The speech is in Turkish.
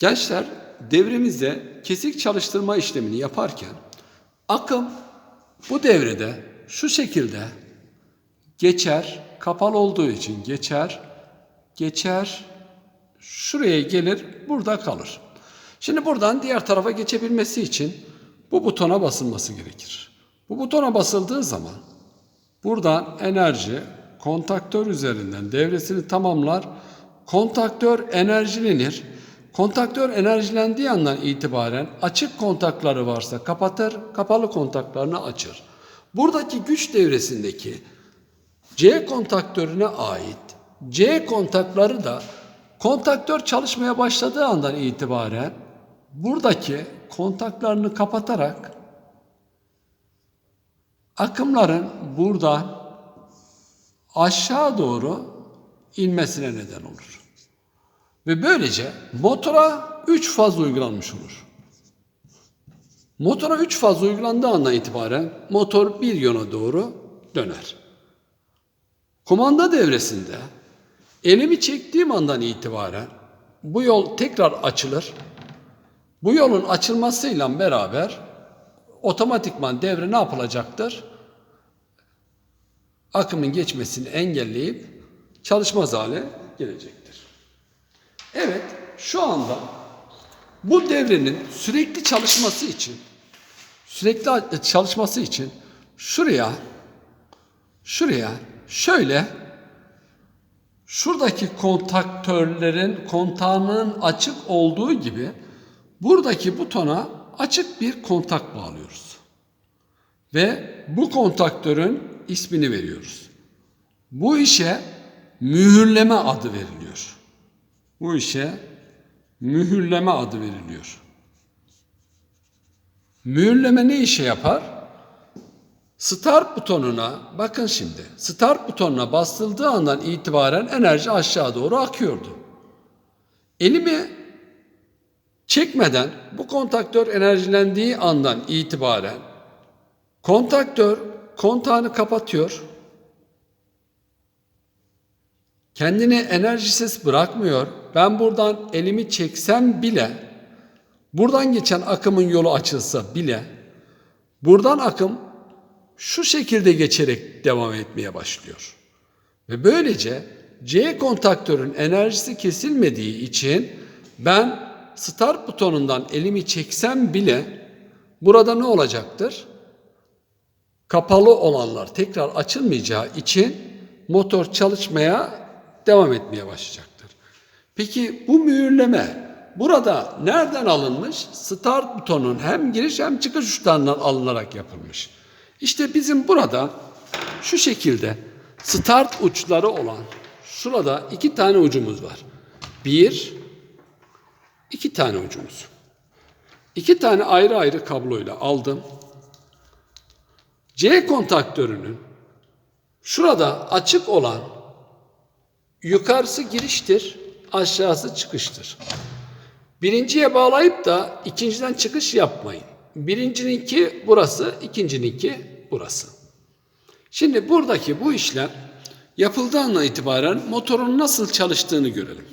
Gençler devremizde kesik çalıştırma işlemini yaparken akım bu devrede şu şekilde geçer, kapalı olduğu için geçer, geçer, şuraya gelir, burada kalır. Şimdi buradan diğer tarafa geçebilmesi için bu butona basılması gerekir. Bu butona basıldığı zaman buradan enerji kontaktör üzerinden devresini tamamlar. Kontaktör enerjilenir. Kontaktör enerjilendiği andan itibaren açık kontakları varsa kapatır, kapalı kontaklarını açır. Buradaki güç devresindeki C kontaktörüne ait C kontakları da kontaktör çalışmaya başladığı andan itibaren buradaki kontaklarını kapatarak akımların buradan aşağı doğru inmesine neden olur. Ve böylece motora 3 faz uygulanmış olur. Motora 3 faz uygulandığı andan itibaren motor bir yöne doğru döner. Kumanda devresinde elimi çektiğim andan itibaren bu yol tekrar açılır. Bu yolun açılmasıyla beraber otomatikman devre ne yapılacaktır? Akımın geçmesini engelleyip çalışmaz hale gelecektir. Evet, şu anda bu devrenin sürekli çalışması için sürekli çalışması için şuraya şuraya şöyle şuradaki kontaktörlerin kontağının açık olduğu gibi buradaki butona açık bir kontak bağlıyoruz. Ve bu kontaktörün ismini veriyoruz. Bu işe mühürleme adı veriliyor. Bu işe mühürleme adı veriliyor. Mühürleme ne işe yapar? Start butonuna bakın şimdi. Start butonuna basıldığı andan itibaren enerji aşağı doğru akıyordu. Elimi çekmeden bu kontaktör enerjilendiği andan itibaren kontaktör kontağını kapatıyor. Kendini enerjisiz bırakmıyor. Ben buradan elimi çeksem bile buradan geçen akımın yolu açılsa bile buradan akım şu şekilde geçerek devam etmeye başlıyor. Ve böylece C kontaktörün enerjisi kesilmediği için ben start butonundan elimi çeksem bile burada ne olacaktır? Kapalı olanlar tekrar açılmayacağı için motor çalışmaya devam etmeye başlayacaktır. Peki bu mühürleme burada nereden alınmış? Start butonun hem giriş hem çıkış uçlarından alınarak yapılmış. İşte bizim burada şu şekilde start uçları olan şurada iki tane ucumuz var. Bir, iki tane ucumuz. İki tane ayrı ayrı kabloyla aldım. C kontaktörünün şurada açık olan yukarısı giriştir, aşağısı çıkıştır. Birinciye bağlayıp da ikinciden çıkış yapmayın. Birincininki burası, ikincininki burası. Şimdi buradaki bu işlem yapıldığından itibaren motorun nasıl çalıştığını görelim.